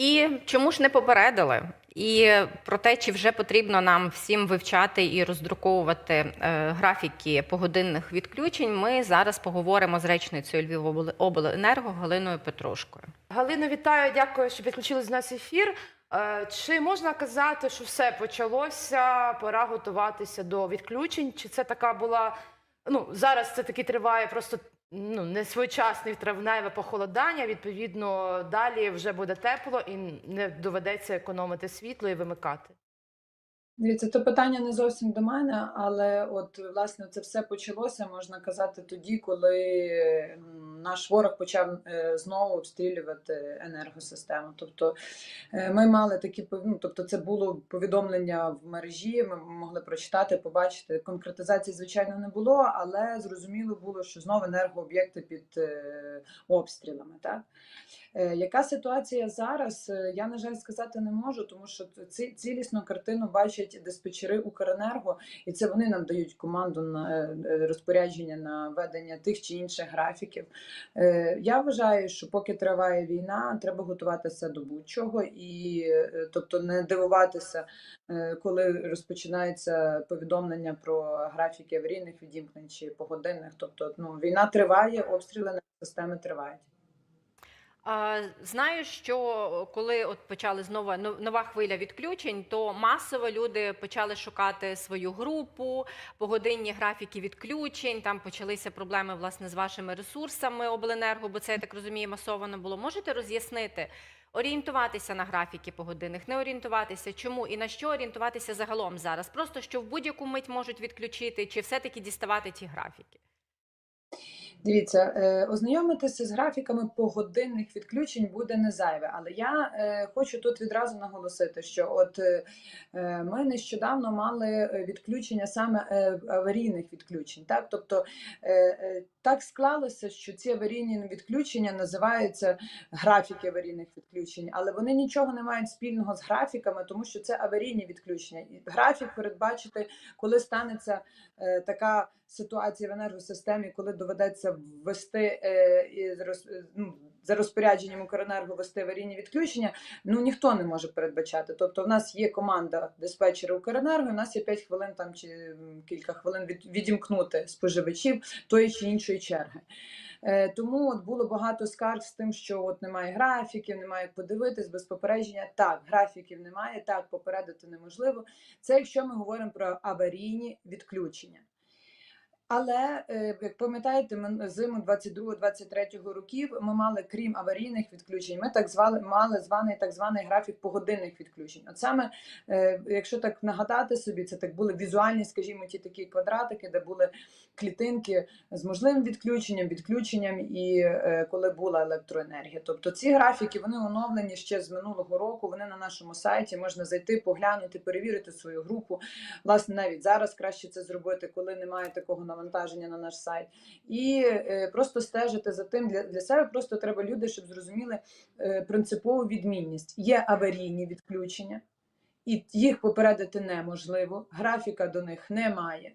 І чому ж не попередили? І про те, чи вже потрібно нам всім вивчати і роздруковувати е, графіки погодинних відключень, ми зараз поговоримо з речницею Львівобленерго Галиною Петрушкою. Галино, вітаю, дякую, що підключились до нас ефір. Е, Чи можна казати, що все почалося, пора готуватися до відключень? Чи це така була? Ну зараз це таки триває просто ну не своєчасне травневе похолодання. Відповідно, далі вже буде тепло і не доведеться економити світло і вимикати. Дивіться, то питання не зовсім до мене, але от власне це все почалося, можна казати, тоді, коли наш ворог почав е, знову обстрілювати енергосистему. Тобто е, ми мали такі ну, тобто це було повідомлення в мережі. Ми могли прочитати, побачити. Конкретизації, звичайно, не було, але зрозуміло було, що знову енергооб'єкти під е, обстрілами. Так? Яка ситуація зараз? Я, на жаль, сказати не можу, тому що ці, цілісну картину бачать диспетчери Укренерго, і це вони нам дають команду на розпорядження на ведення тих чи інших графіків. Е, Я вважаю, що поки триває війна, треба готуватися до будь-чого і е, тобто не дивуватися, е, коли розпочинаються повідомлення про графіки аварійних відімкнень чи погодинних. Тобто, ну війна триває, обстріли на системи тривають. Знаю, що коли от почали знову нова хвиля відключень, то масово люди почали шукати свою групу, погодинні графіки відключень. Там почалися проблеми власне з вашими ресурсами обленерго, бо це я так розумію, масовано було. Можете роз'яснити, орієнтуватися на графіки погодинних, не орієнтуватися, чому і на що орієнтуватися загалом зараз? Просто що в будь-яку мить можуть відключити, чи все-таки діставати ті графіки? Дивіться, е, ознайомитися з графіками погодинних відключень буде не зайве, але я е, хочу тут відразу наголосити, що от е, ми нещодавно мали відключення саме аварійних відключень. Так, тобто так склалося, що ці аварійні відключення називаються графіки аварійних відключень, але вони нічого не мають спільного з графіками, тому що це аварійні відключення. Графік передбачити, коли станеться така ситуація в енергосистемі, коли доведеться ввести е, е, ну, за розпорядженням Укренерго ввести аварійні відключення, ну ніхто не може передбачати. Тобто, в нас є команда диспетчера Укренерго, в нас є 5 хвилин там чи кілька хвилин від, відімкнути споживачів тої чи іншої черги. Е, Тому от було багато скарг з тим, що от немає графіків, немає подивитись без попередження. Так, графіків немає, так попередити неможливо. Це якщо ми говоримо про аварійні відключення. Але е, як пам'ятаєте, ми зиму 22-23 років ми мали, крім аварійних відключень, ми так звали мали званий так званий графік погодинних відключень. От саме, е, якщо так нагадати собі, це так були візуальні, скажімо, ті такі квадратики, де були клітинки з можливим відключенням, відключенням і е, коли була електроенергія. Тобто ці графіки вони оновлені ще з минулого року. Вони на нашому сайті можна зайти, поглянути, перевірити свою групу. Власне, навіть зараз краще це зробити, коли немає такого навантаження на наш сайт, і е, просто стежити за тим для, для себе. Просто треба люди, щоб зрозуміли е, принципову відмінність. Є аварійні відключення, і їх попередити неможливо. Графіка до них немає.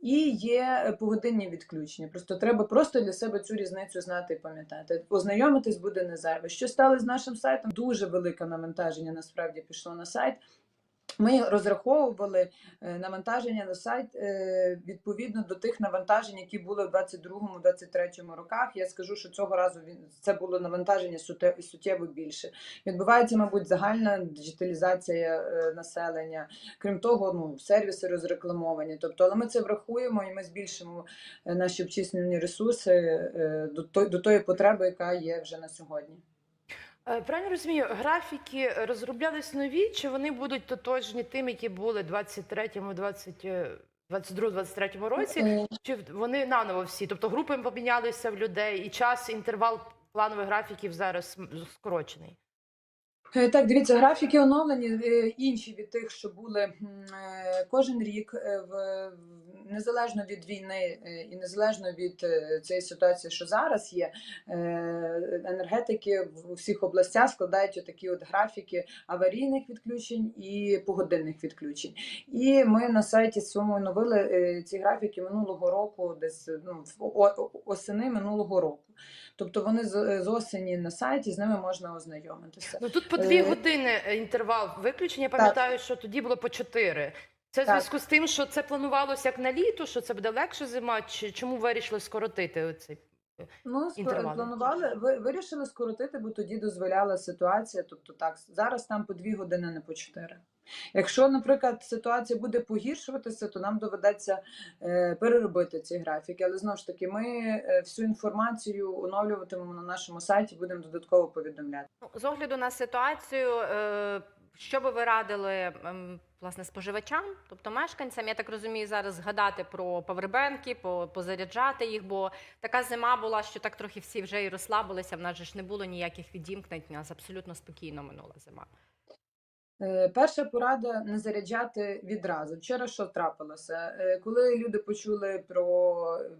І є погодинні відключення. Просто треба просто для себе цю різницю знати і пам'ятати. Ознайомитись буде не зайве. Що стало з нашим сайтом? Дуже велике навантаження насправді пішло на сайт. Ми розраховували е, навантаження на сайт е, відповідно до тих навантажень, які були в 22-23 роках. Я скажу, що цього разу це було навантаження суттєво більше. Відбувається, мабуть, загальна диджиталізація е, населення. Крім того, ну сервіси розрекламовані. Тобто, але ми це врахуємо і ми збільшимо наші обчислені ресурси до тої потреби, яка є вже на сьогодні. Е, Правильно розумію, графіки розроблялись нові, чи вони будуть тотожні тим, які були в 23-му, 20, 22-23 році? Е, Чи вони наново всі? Тобто групи помінялися в людей, і час, інтервал планових графіків зараз скорочений. Е, Так, дивіться, графіки оновлені е, інші від тих, що були е, кожен рік, в незалежно від війни і незалежно від цієї ситуації, що зараз є, енергетики в усіх областях складають такі от графіки аварійних відключень і погодинних відключень. І ми на сайті своєму оновили ці графіки минулого року, десь ну, осени минулого року. Тобто вони з, з осені на сайті, з ними можна ознайомитися. Ну тут по дві Е, години е, інтервал виключення. Я пам'ятаю, що тоді було по чотири. Це в зв'язку з тим, що це планувалося як на літо, що це буде легше зима, чи чому вирішили скоротити оцей? Ну, інтервали. планували, ви вирішили скоротити, бо тоді дозволяла ситуація. Тобто, так зараз там по дві години, не по чотири. Якщо, наприклад, ситуація буде погіршуватися, то нам доведеться е, переробити ці графіки. Але знову ж таки, ми е, всю інформацію оновлюватимемо на нашому сайті, будемо додатково повідомляти. Ну, З огляду на ситуацію, е, що би ви радили ем, власне споживачам, тобто мешканцям, я так розумію, зараз згадати про павербенки, по- позаряджати їх, бо така зима була, що так трохи всі вже і розслабилися. В нас же ж не було ніяких відімкнень, у нас абсолютно спокійно минула зима. Е, Перша порада не заряджати відразу. Вчора що трапилося? Е, Коли люди почули про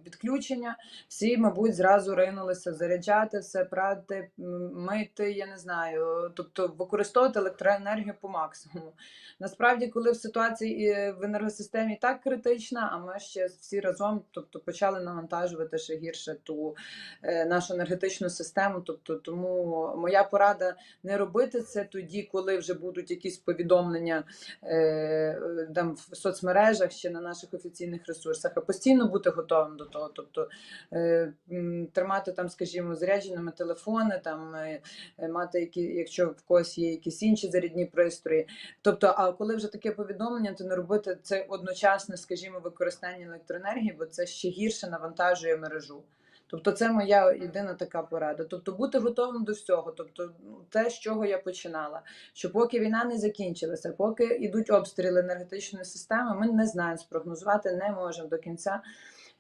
відключення, всі, мабуть, зразу ринулися заряджати все, прати, мити, я не знаю, тобто використовувати електроенергію по максимуму. Насправді, коли в ситуації е, в енергосистемі так критична, а ми ще всі разом, тобто почали навантажувати ще гірше ту нашу енергетичну систему. Тобто, тому моя порада не робити це тоді, коли вже будуть якісь повідомлення е, там в соцмережах чи на наших офіційних ресурсах, а постійно бути готовим до того. Тобто е, тримати там, скажімо, зарядженими телефони, там е, мати які, якщо в когось є якісь інші зарядні пристрої. Тобто, а коли вже таке повідомлення, то не робити це одночасне, скажімо, використання електроенергії, бо це ще гірше навантажує мережу. Тобто, це моя єдина така порада. Тобто, бути готовим до всього. Тобто, ну, те, з чого я починала, що поки війна не закінчилася, поки йдуть обстріли енергетичної системи, ми не знаємо спрогнозувати, не можемо до кінця.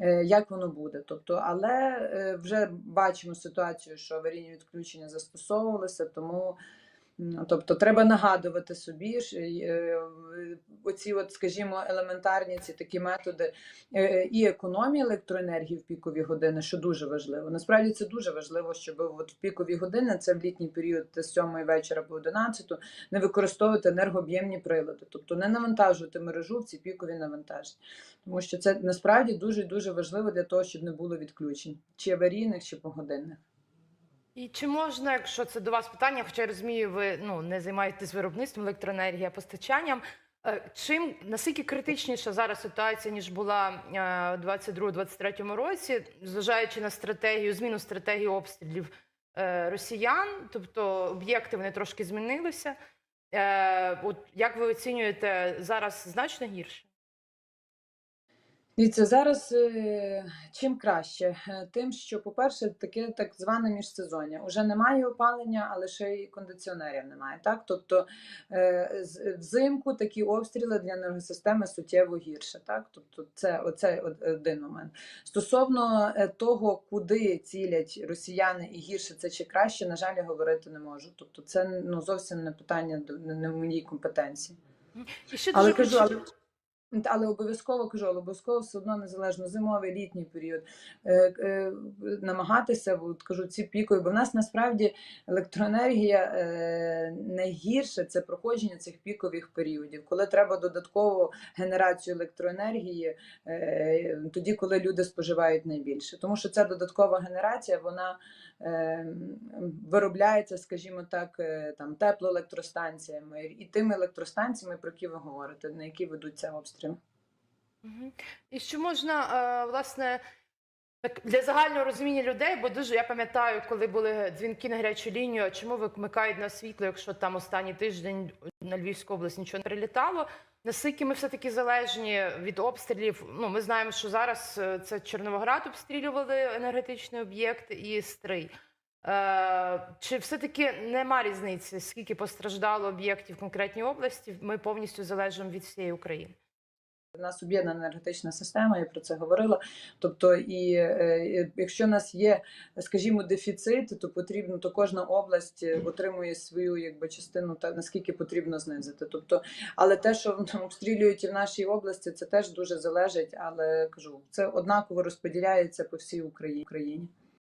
е, Як воно буде, тобто, але е, вже бачимо ситуацію, що аварійні відключення застосовувалися, тому тобто треба нагадувати собі е, оці, от, скажімо, елементарні ці такі методи е, і економії електроенергії в пікові години, що дуже важливо. Насправді це дуже важливо, щоб от в пікові години, це в літній період з 7 вечора по 11, не використовувати енергооб'ємні прилади, тобто не навантажувати мережу в ці пікові навантаження. Тому що це насправді дуже дуже важливо для того, щоб не було відключень, чи аварійних, чи погодинних. І чи можна, якщо це до вас питання, хоча я розумію, ви ну не займаєтесь виробництвом електроенергії, а постачанням. е, Чим наскільки критичніша зараз ситуація ніж була е, у 22-23 році, зважаючи на стратегію, зміну стратегії обстрілів е, росіян, тобто об'єкти вони трошки змінилися. От як ви оцінюєте зараз значно гірше? Дивіться, зараз е, чим краще? Е, Тим, що, по-перше, таке так зване міжсезоння. Уже немає опалення, але ще й кондиціонерів немає. Так? Тобто е, взимку такі обстріли для енергосистеми суттєво гірше. Так? Тобто це оце один момент. Стосовно того, куди цілять росіяни і гірше це чи краще, на жаль, я говорити не можу. Тобто це ну, зовсім не питання не в моїй компетенції. І ще Але кажу, але, але обов'язково кажу, обов'язково все одно незалежно зимовий літній період е, е, намагатися, от, кажу, ці пікові, бо в нас насправді електроенергія е, найгірше це проходження цих пікових періодів, коли треба додаткову генерацію електроенергії, е, тоді, коли люди споживають найбільше. Тому що ця додаткова генерація, вона виробляється, скажімо так, е, там теплоелектростанціями і тими електростанціями, про які ви говорите, на які ведуться обстріли. І що можна, е, власне, так для загального розуміння людей, бо дуже я пам'ятаю, коли були дзвінки на гарячу лінію, а чому ви вмикають на світло, якщо там останній тиждень на Львівську область нічого не прилітало. Наскільки ми все-таки залежні від обстрілів? Ну, ми знаємо, що зараз е, це Чорновоград обстрілювали енергетичний об'єкт і Стрий. Е, чи все-таки нема різниці, скільки постраждало об'єктів в конкретній області? Ми повністю залежимо від всієї України. У нас об'єднана енергетична система, я про це говорила. Тобто, і е, якщо у нас є, скажімо, дефіцит, то потрібно, то кожна область е, отримує свою якби частину, та наскільки потрібно знизити. Тобто, але те, що там обстрілюють і в нашій області, це теж дуже залежить. Але кажу, це однаково розподіляється по всій. Україні.